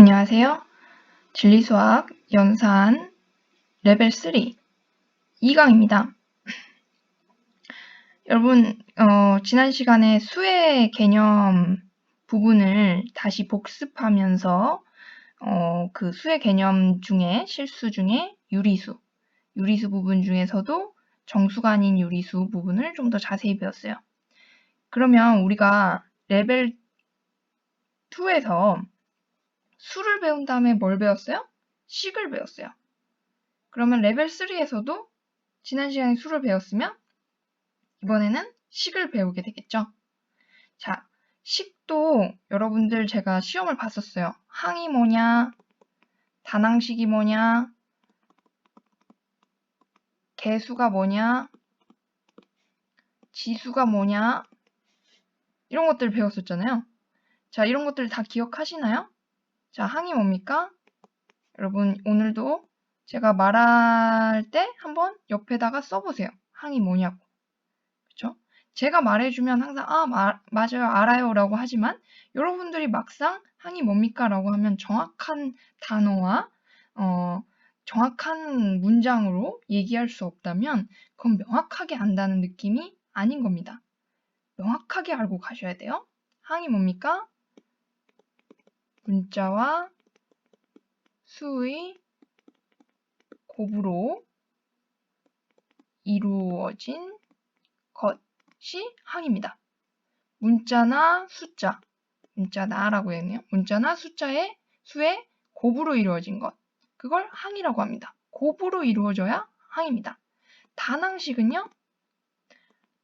안녕하세요. 진리수학 연산 레벨 3 2강입니다. 여러분, 어, 지난 시간에 수의 개념 부분을 다시 복습하면서 어, 그 수의 개념 중에 실수 중에 유리수, 유리수 부분 중에서도 정수가 아닌 유리수 부분을 좀 더 자세히 배웠어요. 그러면 우리가 레벨 2에서 수를 배운 다음에 뭘 배웠어요? 식을 배웠어요. 그러면 레벨 3에서도 지난 시간에 수를 배웠으면 이번에는 식을 배우게 되겠죠. 자, 식도 여러분들 제가 시험을 봤었어요. 항이 뭐냐, 단항식이 뭐냐, 개수가 뭐냐, 지수가 뭐냐, 이런 것들 배웠었잖아요. 자, 이런 것들 다 기억하시나요? 자, 항이 뭡니까? 여러분, 오늘도 제가 말할 때 한번 옆에다가 써보세요. 항이 뭐냐고. 그쵸? 제가 말해주면 항상, 아, 마, 맞아요, 알아요 라고 하지만 여러분들이 막상 항이 뭡니까? 라고 하면 정확한 단어와, 어, 정확한 문장으로 얘기할 수 없다면 그건 명확하게 안다는 느낌이 아닌 겁니다. 명확하게 알고 가셔야 돼요. 항이 뭡니까? 문자와 수의 곱으로 이루어진 것이 항입니다. 문자나 숫자, 문자나라고 했네요. 문자나 숫자의 수의 곱으로 이루어진 것, 그걸 항이라고 합니다. 곱으로 이루어져야 항입니다. 단항식은요,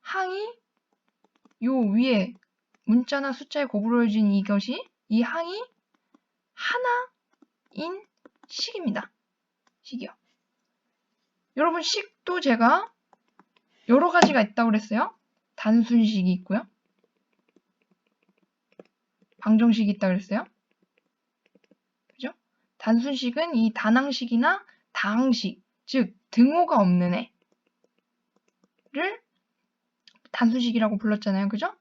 항이 요 위에 문자나 숫자의 곱으로 이루어진 이것이 이 항이 하나인 식입니다. 식이요. 여러분 식도 제가 여러 가지가 있다고 그랬어요. 단순식이 있고요. 방정식이 있다고 그랬어요. 그죠? 단순식은 이 단항식이나 다항식, 즉 등호가 없는 애를 단순식이라고 불렀잖아요. 그죠?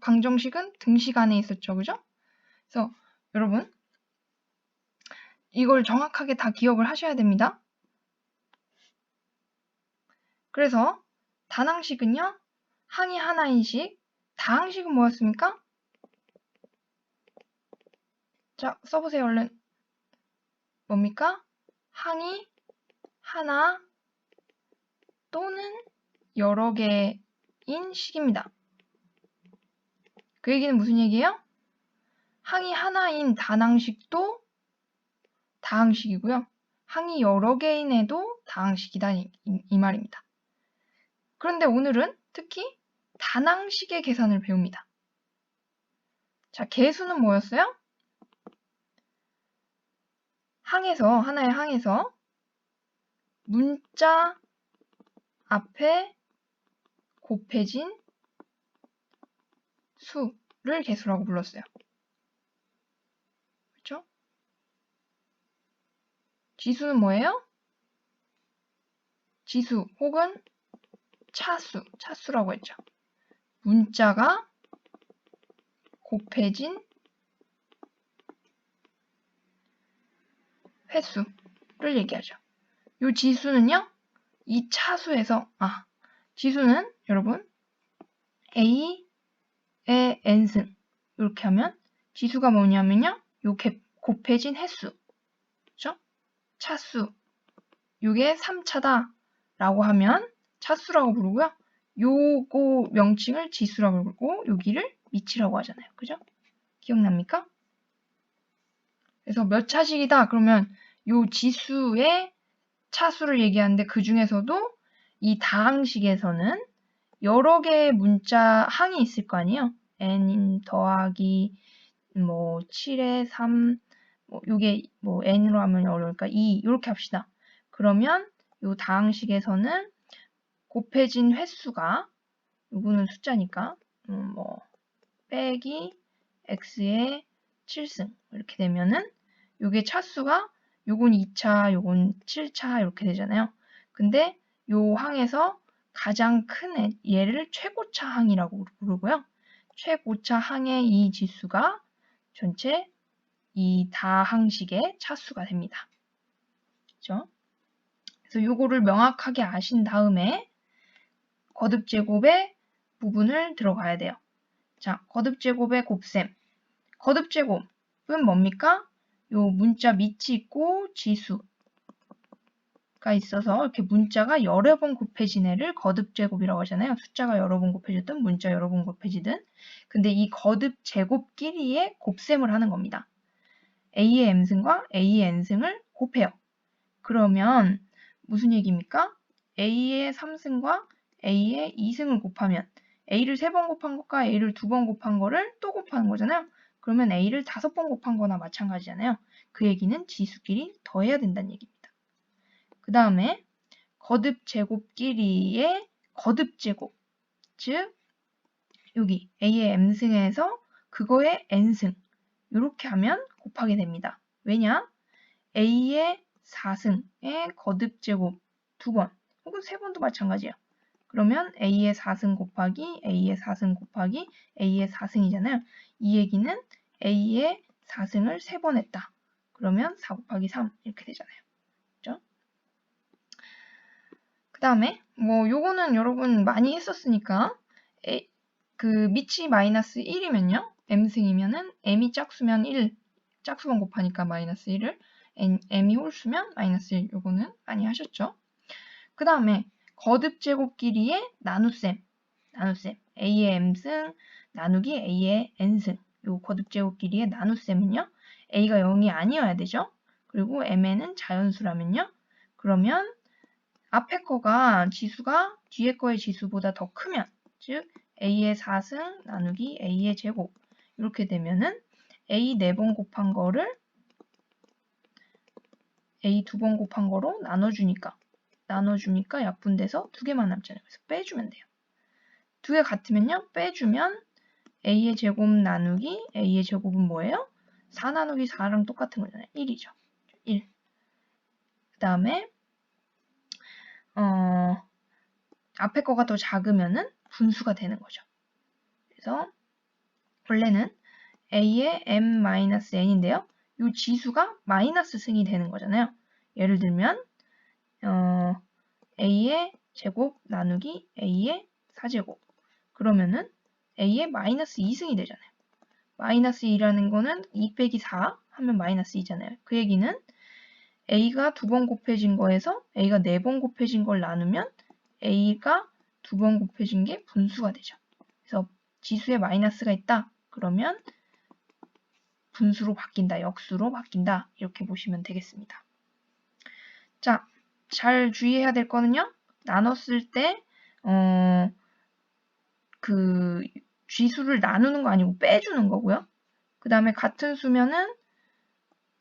방정식은 등식 안에 있었죠. 그죠? 그래서 여러분 이걸 정확하게 다 기억을 하셔야 됩니다. 그래서 단항식은요. 항이 하나인 식, 다항식은 뭐였습니까? 자, 써보세요, 얼른. 뭡니까? 항이 하나 또는 여러 개인 식입니다. 그 얘기는 무슨 얘기예요? 항이 하나인 단항식도 다항식이고요. 항이 여러 개인 애도 다항식이다 이, 이 말입니다. 그런데 오늘은 특히 단항식의 계산을 배웁니다. 자, 개수는 뭐였어요? 항에서, 하나의 항에서 문자 앞에 곱해진 수를 개수라고 불렀어요. 그렇죠? 지수는 뭐예요? 지수 혹은 차수, 차수라고 했죠. 문자가 곱해진 횟수를 얘기하죠. 이 지수는요, 이 차수에서, 아, 지수는 여러분, A, 의 n승 이렇게 하면 지수가 뭐냐면요. 요 곱해진 횟수 그죠? 차수 요게 3차다 라고 하면 차수라고 부르고요. 요거 명칭을 지수라고 부르고 여기를 미치라고 하잖아요. 그죠? 기억납니까? 그래서 몇 차식이다 그러면 요 지수의 차수를 얘기하는데 그 중에서도 이 다항식에서는 여러 개의 문자 항이 있을 거 아니에요? n 더하기 뭐 7에 3, 뭐 요게 뭐 n으로 하면 어려우니까 2 이렇게 합시다. 그러면 요 다항식에서는 곱해진 횟수가 요거는 숫자니까 음, 뭐 빼기 x의 7승 이렇게 되면은 요게 차수가 요건 2차, 요건 7차 이렇게 되잖아요. 근데 요 항에서 가장 큰 얘를 최고차 항이라고 부르고요. 최고차 항의 이 지수가 전체 이 다항식의 차수가 됩니다. 그죠? 그래서 요거를 명확하게 아신 다음에 거듭 제곱의 부분을 들어가야 돼요. 자, 거듭 제곱의 곱셈. 거듭 제곱은 뭡니까? 요 문자 밑이 있고 지수 가 있어서 이렇게 문자가 여러 번 곱해진 애를 거듭 제곱이라고 하잖아요. 숫자가 여러 번 곱해졌든 문자 여러 번 곱해지든. 근데 이 거듭 제곱끼리의 곱셈을 하는 겁니다. a의 m승과 a의 n승을 곱해요. 그러면 무슨 얘기입니까? a의 3승과 a의 2승을 곱하면 a를 3번 곱한 것과 a를 2번 곱한 거를 또 곱하는 거잖아요. 그러면 a를 5번 곱한 거나 마찬가지잖아요. 그 얘기는 지수끼리 더해야 된다는 얘기입니다. 그 다음에 거듭 제곱끼리의 거듭 제곱 즉 여기 a의 m승에서 그거의 n승 이렇게 하면 곱하게 됩니다. 왜냐? a의 4승의 거듭 제곱 두 번 혹은 세 번도 마찬가지예요. 그러면 a의 4승 곱하기 a의 4승 곱하기 a의 4승이잖아요. 이 얘기는 a의 4승을 세 번 했다. 그러면 4 곱하기 3 이렇게 되잖아요. 그죠? 그 다음에 뭐 요거는 여러분 많이 했었으니까 A, 그 밑이 마이너스 1이면요. m승이면은 m이 짝수면 1, 짝수번 곱하니까 마이너스 1을 m이 홀수면 마이너스 1 요거는 많이 하셨죠. 그 다음에 거듭 제곱끼리의 나눗셈 나눗셈 a의 m승 나누기 a의 n승 요 거듭 제곱끼리의 나눗셈은요. a가 0이 아니어야 되죠. 그리고 mn은 자연수라면요. 그러면 앞에 거가 지수가 뒤에 거의 지수보다 더 크면 즉 a의 4승 나누기 a의 제곱 이렇게 되면은 a 4번 곱한 거를 a 2번 곱한 거로 나눠주니까 나눠주니까 약분돼서 두 개만 남잖아요. 그래서 빼주면 돼요. 두 개 같으면요. 빼주면 a의 제곱 나누기 a의 제곱은 뭐예요? 4 나누기 4랑 똑같은 거잖아요. 1이죠. 1. 그 다음에 어, 앞에 거가 더 작으면은 분수가 되는 거죠. 그래서 원래는 a의 m-n인데요. 이 지수가 마이너스 승이 되는 거잖아요. 예를 들면 어, a의 제곱 나누기 a의 4제곱 그러면은 a의 마이너스 2승이 되잖아요. 마이너스 2라는 거는 2 빼기 4 하면 마이너스 2잖아요. 그 얘기는 a가 두 번 곱해진 거에서 a가 네 번 곱해진 걸 나누면 a가 두 번 곱해진 게 분수가 되죠. 그래서 지수에 마이너스가 있다. 그러면 분수로 바뀐다. 역수로 바뀐다. 이렇게 보시면 되겠습니다. 자, 잘 주의해야 될 거는요. 나눴을 때, 어, 그, 쥐수를 나누는 거 아니고 빼주는 거고요. 그 다음에 같은 수면은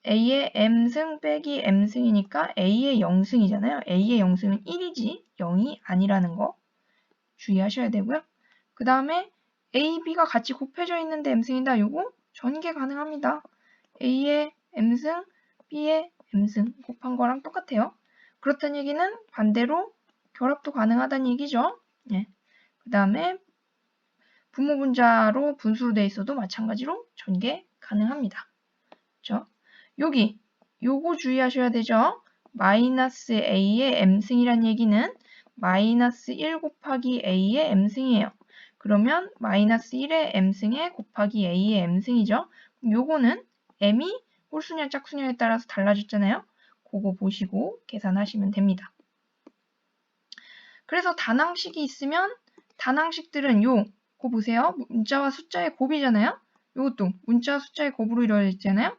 A의 M승 빼기 M승이니까 A의 0승이잖아요. A의 0승은 1이지 0이 아니라는 거 주의하셔야 되고요. 그 다음에 A, B가 같이 곱해져 있는데 M승이다. 요거 전개 가능합니다. A의 M승, B의 M승 곱한 거랑 똑같아요. 그렇다는 얘기는 반대로 결합도 가능하다는 얘기죠. 네. 그 다음에 분모 분자로 되어 있어도 마찬가지로 전개 가능합니다. 그렇죠? 여기 요거 주의하셔야 되죠. 마이너스 a의 m승이란 얘기는 마이너스 1 곱하기 a의 m승이에요. 그러면 마이너스 1의 m승에 곱하기 a의 m승이죠. 요거는 m이 홀수냐 짝수냐에 따라서 달라졌잖아요. 그거 보시고 계산하시면 됩니다. 그래서 단항식이 있으면 단항식들은 요, 거 보세요. 문자와 숫자의 곱이잖아요. 요것도 문자와 숫자의 곱으로 이루어져 있잖아요.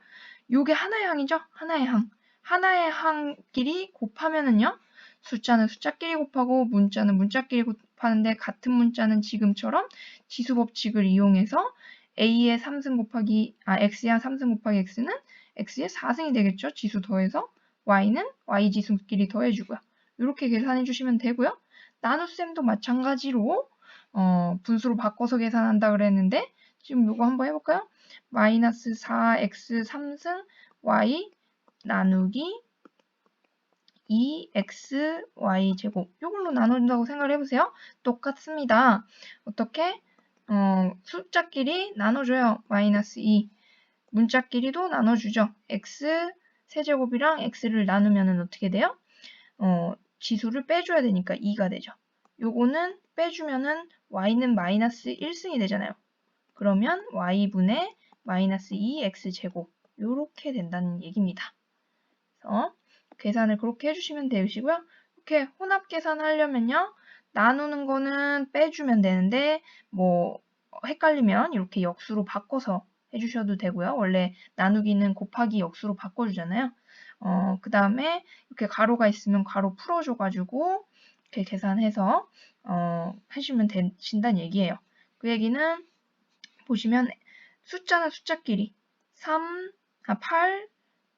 요게 하나의 항이죠. 하나의 항. 하나의 항끼리 곱하면은요. 숫자는 숫자끼리 곱하고 문자는 문자끼리 곱하는데 같은 문자는 지금처럼 지수 법칙을 이용해서 a의 3승 곱하기 아 x의 3승 곱하기 x는 x의 4승이 되겠죠. 지수 더해서 y는 y 지수끼리 더해주고요. 이렇게 계산해 주시면 되고요. 나눗셈도 마찬가지로 어, 분수로 바꿔서 계산한다 그랬는데 지금 이거 한번 해볼까요? 마이너스 4x 3승 y 나누기 2x y 제곱 이걸로 나눈다고 생각을 해보세요. 똑같습니다. 어떻게? 어, 숫자끼리 나눠줘요. 마이너스 2 문자끼리도 나눠주죠. x 세제곱이랑 x를 나누면 어떻게 돼요? 어, 지수를 빼줘야 되니까 2가 되죠. 요거는 빼주면은 y는 마이너스 1승이 되잖아요. 그러면 y분의 마이너스 2x제곱 요렇게 된다는 얘기입니다. 그래서 계산을 그렇게 해주시면 되시고요. 이렇게 혼합 계산하려면요. 나누는 거는 빼주면 되는데 뭐 헷갈리면 이렇게 역수로 바꿔서 해주셔도 되고요. 원래 나누기는 곱하기 역수로 바꿔주잖아요. 어, 그 다음에 이렇게 가로가 있으면 가로 풀어줘가지고 이렇게 계산해서 어, 하시면 되신다는 얘기예요. 그 얘기는 보시면 숫자는 숫자끼리 3, 아, 8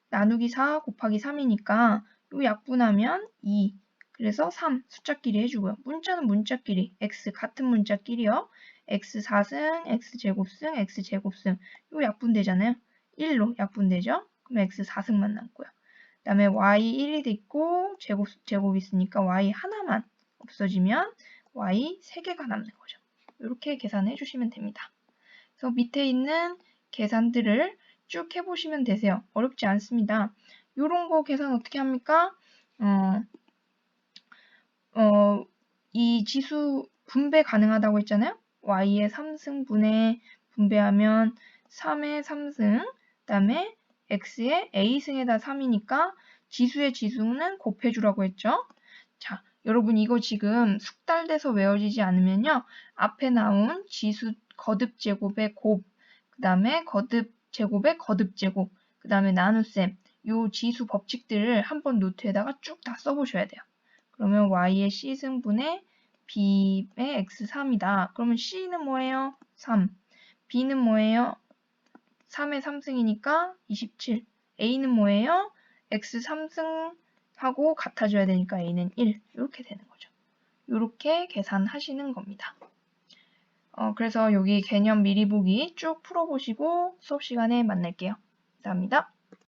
나누기 4 곱하기 3이니까 요 약분하면 2 그래서 3 숫자끼리 해주고요. 문자는 문자끼리 x 같은 문자끼리요. x 4승, x 제곱승, x 제곱승 요 약분되잖아요. 1로 약분되죠. 그럼 x 4승만 남고요. 그 다음에 y 1이 있고 제곱, 제곱 있으니까 y 하나만 없어지면 y 3개가 남는 거죠. 이렇게 계산해 주시면 됩니다. 그래서 밑에 있는 계산들을 쭉 해보시면 되세요. 어렵지 않습니다. 이런 거 계산 어떻게 합니까? 어, 어, 이 지수 분배 가능하다고 했잖아요. y의 3승분에 분배하면 3의 3승, 그 다음에 x의 a승에다 3이니까 지수의 지수는 곱해주라고 했죠. 자, 여러분 이거 지금 숙달돼서 외워지지 않으면요. 앞에 나온 지수 거듭 제곱의 곱, 그 다음에 거듭 제곱의 거듭 제곱, 그 다음에 나눗셈, 요 지수 법칙들을 한번 노트에다가 쭉 다 써보셔야 돼요. 그러면 y의 c승분의 b의 x3이다. 그러면 c는 뭐예요? 3. b는 뭐예요? 3의 3승이니까 27. a는 뭐예요? x 3승하고 같아져야 되니까 a는 1. 이렇게 되는 거죠. 이렇게 계산하시는 겁니다. 어, 그래서 여기 개념 미리 보기 쭉 풀어보시고 수업 시간에 만날게요. 감사합니다.